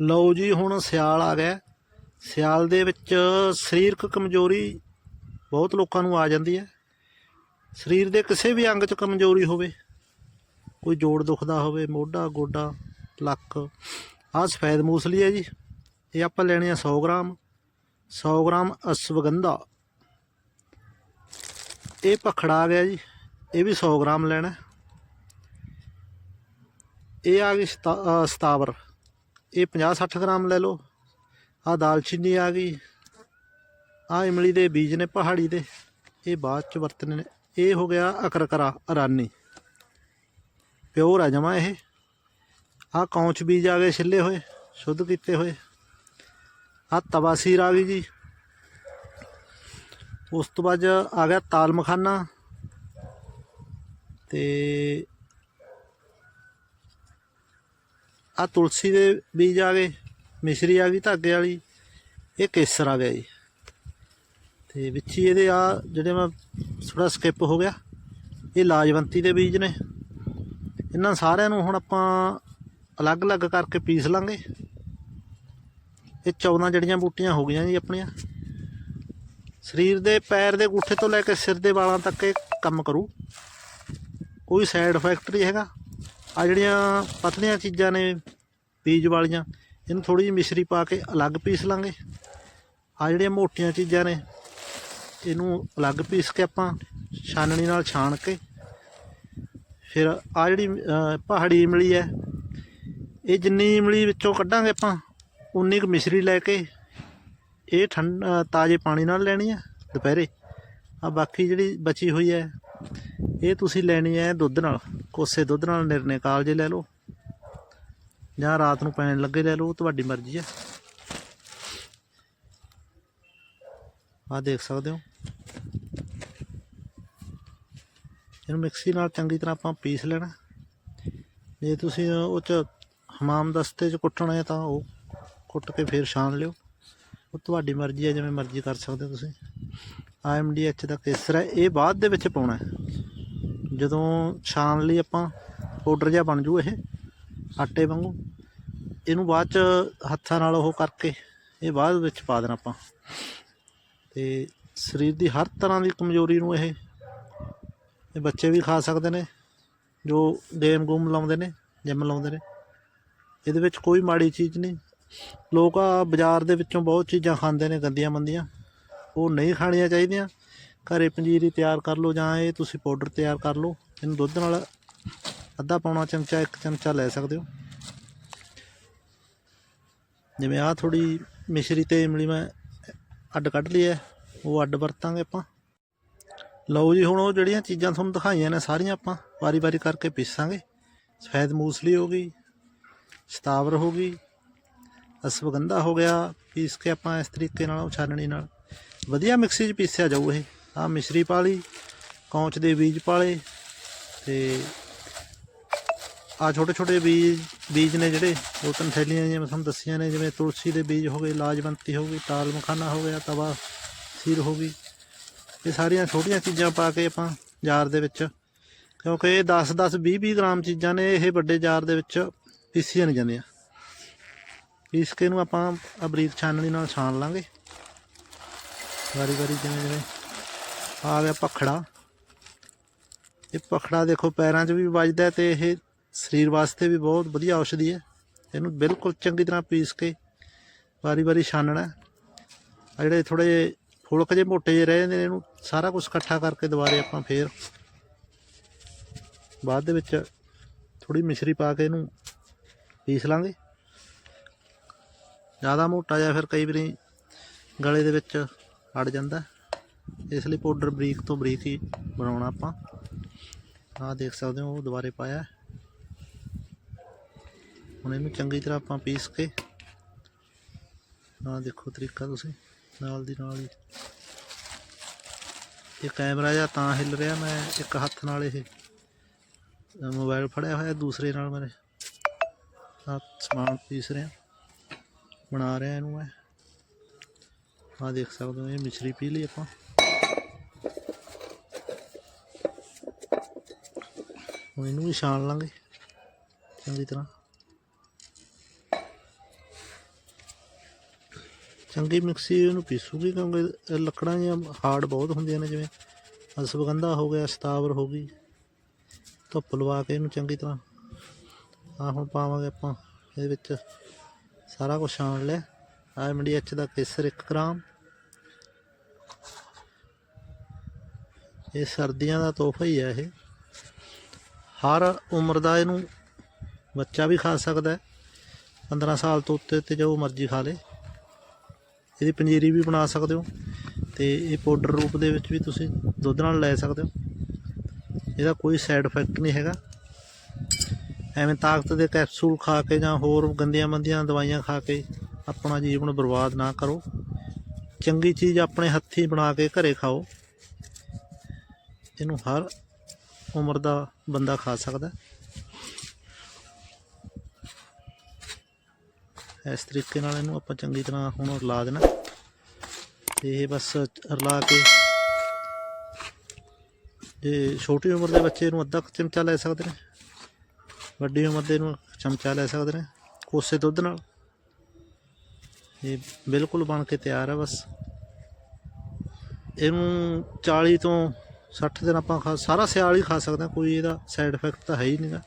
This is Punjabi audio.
ਲਓ ਜੀ, ਹੁਣ ਸਿਆਲ ਆ ਗਿਆ। ਸਿਆਲ ਦੇ ਵਿੱਚ ਸਰੀਰਕ ਕਮਜ਼ੋਰੀ ਬਹੁਤ ਲੋਕਾਂ ਨੂੰ ਆ ਜਾਂਦੀ ਹੈ। ਸਰੀਰ ਦੇ ਕਿਸੇ ਵੀ ਅੰਗ 'ਚ ਕਮਜ਼ੋਰੀ ਹੋਵੇ, ਕੋਈ ਜੋੜ ਦੁਖਦਾ ਹੋਵੇ, ਮੋਢਾ, ਗੋਡਾ, ਲੱਕ, ਆਹ ਸਫੈਦ ਮੂਸਲੀ ਹੈ ਜੀ। ਇਹ ਆਪਾਂ ਲੈਣੇ ਆ 100 ਗ੍ਰਾਮ। 100 ਗ੍ਰਾਮ ਅਸ਼ਵਗੰਧਾ। ਇਹ ਪਖੜਾ ਆ ਗਿਆ ਜੀ। ਇਹ ਵੀ 100 ਗ੍ਰਾਮ ਲੈਣਾ। ਇਹ ਆ ਗਈ ਸਤਾ- ਸਤਾਵਰ। ਇਹ 50-60 ਗ੍ਰਾਮ ਲੈ ਲਓ। ਆ ਦਾਲਚੀਨੀ ਆ ਗਈ। ਆ ਇਮਲੀ ਦੇ ਬੀਜ ਨੇ ਪਹਾੜੀ ਦੇ। ਇਹ ਬਾਅਦ ਚ ਵਰਤਨੇ ਨੇ। ਇਹ ਹੋ ਗਿਆ ਅਕਰਕਰਾ, ਅਰਾਨੀ। ਪਿਓਰ ਆ ਜਮਾ ਇਹ। ਆ ਕੌਂਚ ਬੀਜ ਆ ਗਏ ਛਿੱਲੇ ਹੋਏ, ਸ਼ੁੱਧ ਕੀਤੇ ਹੋਏ। ਆ ਤਵਾਸੀਰ ਆ ਗਈ ਜੀ। ਉਸ ਤੋਂ ਬਾਅਦ ਆ ਗਿਆ ਤਾਲ ਮਖਾਨਾ। ਤੇ ਆ ਤੁਲਸੀ ਦੇ ਬੀਜ ਆ ਗਏ, ਮਿਸ਼ਰੀ ਆ ਗਈ, ਧਾਗੇ ਵਾਲੀ, ਇਹ ਕੇਸਰ ਆ ਗਿਆ ਜੀ। ਤੇ ਵਿੱਚ ਹੀ ਇਹਦੇ ਆ ਜਿਹੜੇ ਮੈਂ ਥੋੜਾ ਸਕਿਪ ਹੋ ਗਿਆ, ਇਹ ਲਾਜਵੰਤੀ ਦੇ ਬੀਜ ਨੇ। ਇਹਨਾਂ ਸਾਰਿਆਂ ਨੂੰ ਹੁਣ ਆਪਾਂ ਅਲੱਗ-ਅਲੱਗ ਕਰਕੇ ਪੀਸ ਲਾਂਗੇ। ਇਹ 14 ਜੜੀਆਂ ਬੂਟੀਆਂ ਹੋ ਗਈਆਂ ਜੀ ਆਪਣੀਆਂ। ਸਰੀਰ ਦੇ ਪੈਰ ਦੇ ਗੁੱਠੇ ਤੋਂ ਲੈ ਕੇ ਸਿਰ ਦੇ ਵਾਲਾਂ ਤੱਕ ਇਹ ਕੰਮ ਕਰੂ। ਕੋਈ ਸਾਈਡ ਇਫੈਕਟ ਨਹੀਂ ਹੈਗਾ। ਆ ਜਿਹੜੀਆਂ ਪਤਲੀਆਂ ਚੀਜ਼ਾਂ ਨੇ ਬੀਜ ਵਾਲੀਆਂ, ਇਹਨੂੰ ਥੋੜੀ ਜਿਹੀ ਮਿਸ਼ਰੀ ਪਾ ਕੇ ਅਲੱਗ ਪੀਸ ਲਾਂਗੇ। ਆ ਜਿਹੜੀਆਂ ਮੋਟੀਆਂ ਚੀਜ਼ਾਂ ਨੇ, ਇਹਨੂੰ ਅਲੱਗ ਪੀਸ ਕੇ ਆਪਾਂ ਛਾਨਣੀ ਨਾਲ ਛਾਣ ਕੇ ਫਿਰ ਆ ਜਿਹੜੀ ਪਹਾੜੀ ਇਮਲੀ ਹੈ, ਇਹ ਜਿੰਨੀ ਇਮਲੀ ਵਿੱਚੋਂ ਕੱਢਾਂਗੇ ਆਪਾਂ, ਉਨੀ ਕੁ ਮਿਸ਼ਰੀ ਲੈ ਕੇ ਇਹ ਠੰਡ ਤਾਜ਼ੇ ਪਾਣੀ ਨਾਲ ਲੈਣੀ ਹੈ ਦੁਪਹਿਰੇ। ਆ ਬਾਕੀ ਜਿਹੜੀ ਬਚੀ ਹੋਈ ਹੈ, ਇਹ ਤੁਸੀਂ ਲੈਣੀ ਹੈ ਦੁੱਧ ਨਾਲ। ਕੋਸੇ ਦੁੱਧ ਨਾਲ ਨਿਰਨੇ ਕਾਲਜੇ ਲੈ ਲਓ। ਜਾਂ ਰਾਤ ਨੂੰ ਪੈਣ ਲੱਗੇ ਲੈ ਲਓ, ਉਹ ਤੁਹਾਡੀ ਮਰਜ਼ੀ ਹੈ ਆ ਦੇਖ ਸਕਦੇ ਹੋ। ਇਹਨੂੰ ਮਿਕਸੀ ਨਾਲ ਚੰਗੀ ਤਰ੍ਹਾਂ ਆਪਾਂ ਪੀਸ ਲੈਣਾ। ਜੇ ਤੁਸੀਂ ਉਹ ਚ ਹਮਾਮ ਦਸਤੇ ਚ ਕੁੱਟਣਾ ਹੈ ਤਾਂ ਉਹ ਕੁੱਟ ਕੇ ਫਿਰ ਛਾਣ ਲਿਓ। ਉਹ ਤੁਹਾਡੀ ਮਰਜ਼ੀ ਹੈ ਜਿਵੇਂ ਮਰਜ਼ੀ ਕਰ ਸਕਦੇ ਹੋ ਤੁਸੀਂ। ਐਚ ਦਾ ਕੇਸਰ ਹੈ, ਇਹ ਬਾਅਦ ਦੇ ਵਿੱਚ ਪਾਉਣਾ ਹੈ। ਜਦੋਂ ਛਾਣ ਲਈ ਆਪਾਂ ਪਾਊਡਰ ਜਿਹਾ ਬਣ ਜੂ ਇਹ, ਆਟੇ ਵਾਂਗੂ, ਇਹਨੂੰ ਬਾਅਦ ਚ ਹੱਥਾਂ ਨਾਲ ਉਹ ਕਰਕੇ ਇਹ ਬਾਅਦ ਵਿੱਚ ਪਾ ਦੇਣਾ ਆਪਾਂ। ਤੇ ਸਰੀਰ ਦੀ ਹਰ ਤਰ੍ਹਾਂ ਦੀ ਕਮਜ਼ੋਰੀ ਨੂੰ ਇਹ ਇਹ ਬੱਚੇ ਵੀ ਖਾ ਸਕਦੇ ਨੇ, ਜੋ ਗੇਮ ਗੂਮ ਲਾਉਂਦੇ ਨੇ, ਜਿਮ ਲਾਉਂਦੇ ਨੇ। ਇਹਦੇ ਵਿੱਚ ਕੋਈ ਮਾੜੀ ਚੀਜ਼ ਨਹੀਂ। ਲੋਕ ਆ ਬਾਜ਼ਾਰ ਦੇ ਵਿੱਚੋਂ ਬਹੁਤ ਚੀਜ਼ਾਂ ਖਾਂਦੇ ਨੇ, ਗੰਦੀਆਂ ਮੰਦੀਆਂ। ਉਹ ਨਹੀਂ ਖਾਣੀਆਂ ਚਾਹੀਦੀਆਂ। ਘਰੇ ਪੰਜੀਰੀ ਤਿਆਰ ਕਰ ਲਓ ਜਾਂ ਇਹ ਤੁਸੀਂ ਪਾਊਡਰ ਤਿਆਰ ਕਰ ਲਓ। ਇਹਨੂੰ ਦੁੱਧ ਨਾਲ ਅੱਧਾ ਪੌਣਾ ਚਮਚਾ, ਇੱਕ ਚਮਚਾ ਲੈ ਸਕਦੇ ਹੋ। ਜਿਵੇਂ ਆਹ ਥੋੜੀ ਮਿਸ਼ਰੀ ਤੇ ਇਮਲੀ ਮੈਂ ਅੱਡ ਕੱਢ ਲਈ ਹੈ, ਉਹ ਅੱਡ ਵਰਤਾਂਗੇ ਆਪਾਂ। ਲਓ ਜੀ, ਹੁਣ ਉਹ ਜਿਹੜੀਆਂ ਚੀਜ਼ਾਂ ਤੁਹਾਨੂੰ ਦਿਖਾਈਆਂ ਨੇ ਸਾਰੀਆਂ ਆਪਾਂ ਵਾਰੀ-ਵਾਰੀ ਕਰਕੇ ਪੀਸਾਂਗੇ। ਸਫੈਦ ਮੂਸਲੀ ਹੋ ਗਈ, ਸਤਾਵਰ ਹੋ ਗਈ, ਅਸਵਗੰਧਾ ਹੋ ਗਿਆ, ਪੀਸ ਕੇ ਆਪਾਂ ਇਸ ਤਰੀਕੇ ਨਾਲ ਛਾਨਣੀ ਨਾਲ। ਵਧੀਆ ਮਿਕਸੀ 'ਚ ਪੀਸਿਆ ਜਾਊ ਇਹ। ਆ ਮਿਸ਼ਰੀ ਪਾ ਲਈ, ਕੌਂਚ ਦੇ ਬੀਜ ਪਾਲੇ ਤੇ ਆ ਛੋਟੇ ਛੋਟੇ ਬੀਜ ਬੀਜ ਨੇ ਜਿਹੜੇ ਦੋ ਤਿੰਨ ਥੈਲੀਆਂ ਜਿਵੇਂ ਤੁਹਾਨੂੰ ਦੱਸੀਆਂ ਨੇ, ਜਿਵੇਂ ਤੁਲਸੀ ਦੇ ਬੀਜ ਹੋ ਗਏ, ਲਾਜਵੰਤੀ ਹੋ ਗਈ, ਤਾਲ ਮਖਾਨਾ ਹੋ ਗਿਆ, ਤਵਾ, ਸੀਰ ਹੋ ਗਈ। ਇਹ ਸਾਰੀਆਂ ਛੋਟੀਆਂ ਚੀਜ਼ਾਂ ਪਾ ਕੇ ਆਪਾਂ ਜਾਰ ਦੇ ਵਿੱਚ, ਕਿਉਂਕਿ ਇਹ 10 10 20 20 ਗ੍ਰਾਮ ਚੀਜ਼ਾਂ ਨੇ, ਇਹ ਵੱਡੇ ਜਾਰ ਦੇ ਵਿੱਚ ਪੀਸੀਆਂ ਨਹੀਂ ਜਾਂਦੀਆਂ। ਪੀਸ ਕੇ ਨੂੰ ਆਪਾਂ ਆ ਛਾਨਣੀ ਨਾਲ ਛਾਣ ਲਾਂਗੇ। ਵਾਰੀ ਵਾਰੀ ਜਿਵੇਂ ਜਿਵੇਂ ਆ ਗਿਆ ਪਖੜਾ ਇਹ ਪਖੜਾ ਦੇਖੋ ਪੈਰਾਂ 'ਚ ਵੀ ਵੱਜਦਾ ਹੈ ਤੇ ਇਹ ਸਰੀਰ ਵਾਸਤੇ ਵੀ ਬਹੁਤ ਵਧੀਆ ਔਸ਼ਧੀ ਹੈ। ਇਹਨੂੰ ਬਿਲਕੁਲ ਚੰਗੀ ਤਰ੍ਹਾਂ ਪੀਸ ਕੇ ਵਾਰੀ ਵਾਰੀ ਛਾਨਣਾ ਆ ਜਿਹੜੇ ਥੋੜੇ ਫੁਲਕ ਜੇ ਮੋਟੇ ਜਿਹੇ ਰਹਿ ਜਾਂਦੇ ਨੇ, ਇਹਨੂੰ ਸਾਰਾ ਕੁਝ ਇਕੱਠਾ ਕਰਕੇ ਦੁਬਾਰੇ ਆਪਾਂ ਫੇਰ ਬਾਅਦ ਦੇ ਵਿੱਚ ਥੋੜੀ ਮਿਸ਼ਰੀ ਪਾ ਕੇ ਇਹਨੂੰ ਪੀਸ ਲਾਂਗੇ। ਜ਼ਿਆਦਾ ਮੋਟਾ ਜਾਂ ਫਿਰ ਕਈ ਵਾਰੀ ਗਲੇ ਦੇ ਵਿੱਚ ਅੜ ਜਾਂਦਾ ਇਸ ਲਈ ਪਾਊਡਰ ਬਰੀਕ ਤੋਂ ਬਰੀਕ ਹੀ ਬਣਾਉਣਾ ਆਪਾਂ। ਆਹ ਦੇਖ ਸਕਦੇ ਹੋ, ਉਹ ਦੁਬਾਰੇ ਪਾਇਆ ਹੁਣ ਇਹਨੂੰ ਚੰਗੀ ਤਰ੍ਹਾਂ ਆਪਾਂ ਪੀਸ ਕੇ, ਆਹ ਦੇਖੋ ਤਰੀਕਾ ਤੁਸੀਂ, ਨਾਲ ਦੀ ਨਾਲ ਹੀ। ਇਹ ਕੈਮਰਾ ਜਾਂ ਤਾਂ ਹਿੱਲ ਰਿਹਾ, ਮੈਂ ਇੱਕ ਹੱਥ ਨਾਲ ਇਹ ਮੋਬਾਈਲ ਫੜਿਆ ਹੋਇਆ, ਦੂਸਰੇ ਨਾਲ ਮੇਰੇ ਆ ਸਮਾਨ ਪੀਸ ਰਿਹਾ। ਬਣਾ ਰਿਹਾ ਇਹਨੂੰ ਮੈਂ। ਆ ਦੇਖ ਸਕਦੇ ਹੋ, ਇਹ ਮਿਸ਼ਰੀ ਪੀ ਲਈ ਆਪਾਂ। ਹੁਣ ਇਹਨੂੰ ਵੀ ਛਾਣ ਲਾਂਗੇ। ਚੰਗੀ ਤਰ੍ਹਾਂ। ਚੰਗੀ ਮਿਕਸੀ ਇਹਨੂੰ ਪੀਸੂਗੀ ਕਿਉਂਕਿ ਇਹ ਲੱਕੜਾਂ ਜਿਹੀਆਂ ਹਾਰਡ ਬਹੁਤ ਹੁੰਦੀਆਂ ਨੇ, ਜਿਵੇਂ ਅਸਵਗੰਧਾ ਹੋ ਗਿਆ, ਸਤਾਵਰ ਹੋ ਗਈ। ਧੁੱਪ ਲਵਾ ਕੇ ਇਹਨੂੰ ਚੰਗੀ ਤਰ੍ਹਾਂ ਆ ਹੁਣ ਪਾਵਾਂਗੇ ਆਪਾਂ ਇਹਦੇ ਵਿੱਚ। ਸਾਰਾ ਕੁਝ ਛਾਣ ਲਿਆ। ਆ ਐਮਡੀ ਐਚ ਦਾ ਕੇਸਰ 1 ਗ੍ਰਾਮ। ਇਹ ਸਰਦੀਆਂ ਦਾ ਤੋਹਫਾ ਹੀ ਹੈ ਇਹ। ਹਰ ਉਮਰ ਦਾ ਇਹਨੂੰ ਬੱਚਾ ਵੀ ਖਾ ਸਕਦਾ ਹੈ। 15 ਸਾਲ ਤੋਂ ਉੱਤੇ ਤੇ ਜੋ ਮਰਜ਼ੀ ਖਾ ਲੇ। ਇਹਦੀ ਪੰਜੀਰੀ ਵੀ ਬਣਾ ਸਕਦੇ ਹੋ ਤੇ ਇਹ ਪਾਊਡਰ ਰੂਪ ਦੇ ਵਿੱਚ ਵੀ ਤੁਸੀਂ ਦੁੱਧ ਨਾਲ ਲੈ ਸਕਦੇ ਹੋ। ਇਹਦਾ ਕੋਈ ਸਾਈਡ ਇਫੈਕਟ ਨਹੀਂ ਹੈਗਾ। ਐਵੇਂ ਤਾਕਤ ਦੇ ਕੈਪਸੂਲ ਖਾ ਕੇ ਜਾਂ ਹੋਰ ਗੰਦੀਆਂ ਮੰਦੀਆਂ ਦਵਾਈਆਂ ਖਾ ਕੇ ਆਪਣਾ ਜੀਵਨ ਬਰਬਾਦ ਨਾ ਕਰੋ। ਚੰਗੀ ਚੀਜ਼ ਆਪਣੇ ਹੱਥੀਂ ਬਣਾ ਕੇ ਘਰੇ ਖਾਓ। ਇਹਨੂੰ ਹਰ ਉਮਰ ਦਾ ਬੰਦਾ ਖਾ ਸਕਦਾ। ਇਸ ਤਰੀਕੇ ਨਾਲ ਇਹਨੂੰ ਆਪਾਂ ਚੰਗੀ ਤਰ੍ਹਾਂ ਹੁਣ ਰਲਾ ਦੇਣਾ। ਤੇ ਇਹ ਬਸ ਰਲਾ ਕੇ ਜੇ ਛੋਟੀ ਉਮਰ ਦੇ ਬੱਚੇ ਨੂੰ ਅੱਧਾ ਕੁ ਚਮਚਾ ਲੈ ਸਕਦੇ ਨੇ, ਵੱਡੀ ਉਮਰ ਦੇ ਨੂੰ ਚਮਚਾ ਲੈ ਸਕਦੇ ਨੇ ਕੋਸੇ ਦੁੱਧ ਨਾਲ। ਇਹ ਬਿਲਕੁਲ ਬਣ ਕੇ ਤਿਆਰ ਹੈ ਬਸ। ਇਹਨੂੰ 40 ਤੋਂ 60 ਦਿਨ ਆਪਾਂ ਖਾ ਸਾਰਾ ਸਿਆਲ ਹੀ ਖਾ ਸਕਦੇ ਹਾਂ, ਕੋਈ ਇਹਦਾ ਸਾਈਡ ਇਫੈਕਟ ਤਾਂ ਹੈ ਹੀ ਨਹੀਂਗਾ